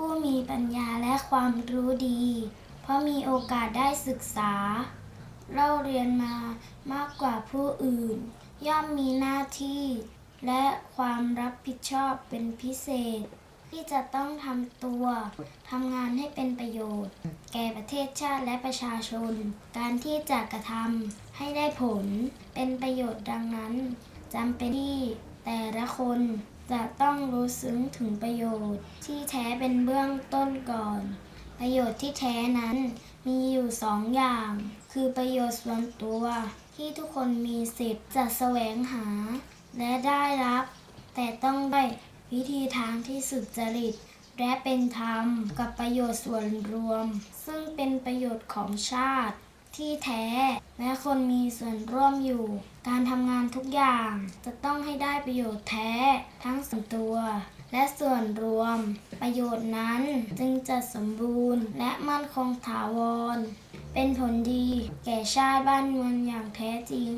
ผู้มีปัญญาและความรู้ดี เพราะมีโอกาสได้ศึกษาเล่าเรียนมามากกว่าผู้อื่น ย่อมมีหน้าที่ และความรับผิดชอบเป็นพิเศษ ที่จะต้องทำตัวทำงานให้เป็นประโยชน์ แก่ประเทศชาติและประชาชน การที่จะกระทำให้ได้ผลเป็นประโยชน์ดังนั้นจำเป็นที่แต่ละคน จะต้องรู้ซึ้งถึงประโยชน์ที่แท้เป็นเบื้องต้นก่อน ประโยชน์ที่แท้นั้นมีอยู่สองอย่าง คือประโยชน์ส่วนตัวที่ทุกคนมีสิทธิ์จะแสวงหา และได้รับ แต่ต้องได้วิธีทางที่สุจริตและเป็นธรรมกับประโยชน์ส่วนรวม ซึ่งเป็นประโยชน์ของชาติ ที่แท้ และคนมีส่วนร่วมอยู่ การทำงานทุกอย่างจะต้องให้ได้ประโยชน์แท้ ทั้งส่วนตัว และส่วนรวม ประโยชน์นั้นจึงจะสมบูรณ์ และมั่นคงถาวร เป็นผลดีแก่ชาติบ้านเมืองอย่างแท้จริง